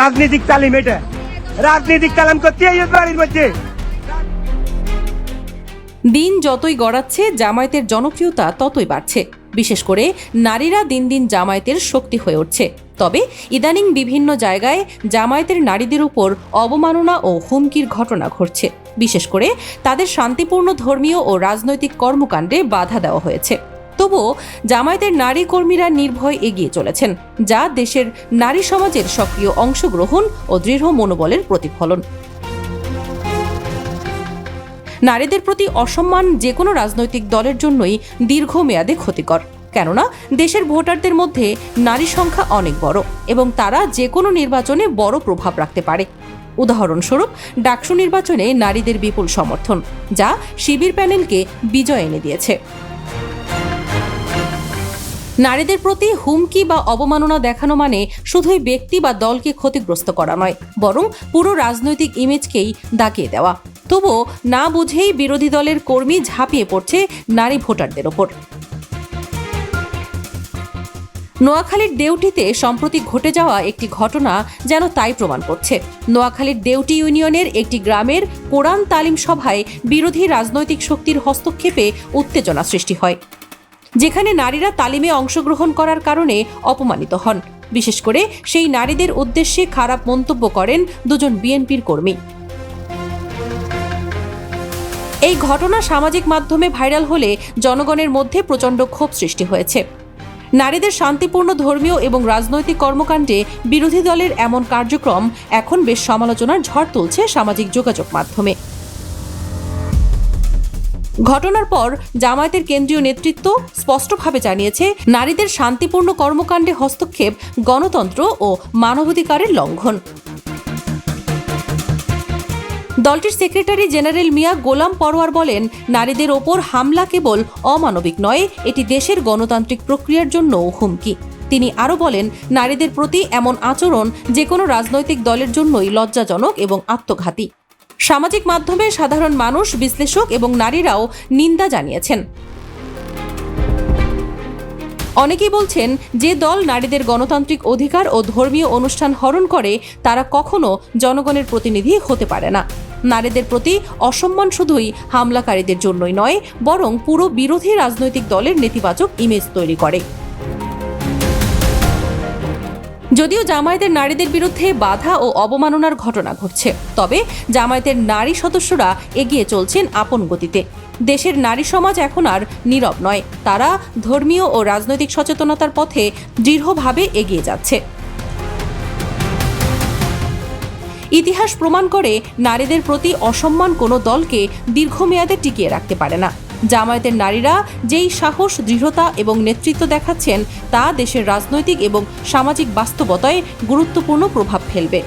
রাজনৈতিক তালিম এটা। রাজনৈতিক তালিম করতে এই বাড়ির মধ্যে। দিন যতই গড়াচ্ছে, জামায়াতের জনপ্রিয়তা ততই বাড়ছে। বিশেষ করে নারীরা দিন দিন জামায়াতের শক্তি হয়ে উঠছে। তবে ইদানিং বিভিন্ন জায়গায় জামায়াতের নারীদের উপর অবমাননা ও হুমকির ঘটনা ঘটছে। বিশেষ করে তাদের শান্তিপূর্ণ ধর্মীয় ও রাজনৈতিক কর্মকাণ্ডে বাধা দেওয়া হয়েছে। তবুও জামায়াতের নারী কর্মীরা নির্ভয় এগিয়ে চলেছেন, যা দেশের নারী সমাজের সক্রিয় অংশগ্রহণ ও দৃঢ় মনোবলের প্রতিফলন। নারীদের প্রতি অসম্মান যে কোনো রাজনৈতিক দলের জন্যই দীর্ঘমেয়াদে ক্ষতিকর, কেননা দেশের ভোটারদের মধ্যে নারী সংখ্যা অনেক বড় এবং তারা যে কোনো নির্বাচনে বড় প্রভাব রাখতে পারে। উদাহরণস্বরূপ, ডাকসু নির্বাচনে নারীদের বিপুল সমর্থন, যা শিবির প্যানেলকে বিজয় এনে দিয়েছে। নারীদের প্রতি হুমকি বা অবমাননা দেখানো মানে শুধুই ব্যক্তি বা দলকে ক্ষতিগ্রস্ত করা নয়, বরং পুরো রাজনৈতিক ইমেজকেই দাগিয়ে দেওয়া। তবুও না বুঝেই বিরোধী দলের কর্মী ঝাঁপিয়ে পড়ছে নারী ভোটারদের ওপর। নোয়াখালীর দেউটিতে সম্প্রতি ঘটে যাওয়া একটি ঘটনা যেন তাই প্রমাণ করছে। নোয়াখালীর দেউটি ইউনিয়নের একটি গ্রামের কোরআন তালিম সভায় বিরোধী রাজনৈতিক শক্তির হস্তক্ষেপে উত্তেজনা সৃষ্টি হয়। যেখানে নারীরা তালিমে অংশগ্রহণ করার কারণে অপমানিত হন। বিশেষ করে সেই নারীদের উদ্দেশ্যে খারাপ মন্তব্য করেন দুজন বিএনপির কর্মী। এই ঘটনা সামাজিক মাধ্যমে ভাইরাল হলে জনগণের মধ্যে প্রচণ্ড ক্ষোভ সৃষ্টি হয়েছে। নারীদের শান্তিপূর্ণ ধর্মীয় এবং রাজনৈতিক কর্মকাণ্ডে বিরোধী দলের এমন কার্যক্রম এখন বেশ সমালোচনার ঝড় তুলছে সামাজিক যোগাযোগ মাধ্যমে। ঘটনার পর জামায়াতের কেন্দ্রীয় নেতৃত্ব স্পষ্টভাবে জানিয়েছে, নারীদের শান্তিপূর্ণ কর্মকাণ্ডে হস্তক্ষেপ গণতন্ত্র ও মানবাধিকারের লঙ্ঘন। দলটির সেক্রেটারি জেনারেল মিয়া গোলাম পরোয়ার বলেন, নারীদের ওপর হামলা কেবল অমানবিক নয়, এটি দেশের গণতান্ত্রিক প্রক্রিয়ার জন্য হুমকি। তিনি আরও বলেন, নারীদের প্রতি এমন আচরণ যে কোনো রাজনৈতিক দলের জন্যই লজ্জাজনক এবং আত্মঘাতী। সামাজিক মাধ্যমে সাধারণ মানুষ, বিশ্লেষক এবং নারীরাও নিন্দা জানিয়েছেন। অনেকেই বলছেন, যে দল নারীদের গণতান্ত্রিক অধিকার ও ধর্মীয় অনুষ্ঠান হরণ করে, তারা কখনো জনগণের প্রতিনিধি হতে পারে না। নারীদের প্রতি অসম্মান শুধুই হামলাকারীদের জন্যই নয়, বরং পুরো বিরোধী রাজনৈতিক দলের নেতিবাচক ইমেজ তৈরি করে। যদিও জামায়াতের নারীদের বিরুদ্ধে বাধা ও অবমাননার ঘটনা ঘটছে, তবে জামায়াতের নারী সদস্যরা এগিয়ে চলছেন আপন গতিতে। দেশের নারী সমাজ এখন আর নীরব নয়, তারা ধর্মীয় ও রাজনৈতিক সচেতনতার পথে দৃঢ়ভাবে এগিয়ে যাচ্ছে। ইতিহাস প্রমাণ করে, নারীদের প্রতি অসম্মান কোনো দলকে দীর্ঘমেয়াদে টিকিয়ে রাখতে পারে না। জামায়াতের নারীরা যেই সাহস, দৃঢ়তা এবং নেতৃত্ব দেখাচ্ছেন, তা দেশের রাজনৈতিক এবং সামাজিক বাস্তবতায় গুরুত্বপূর্ণ প্রভাব ফেলবে।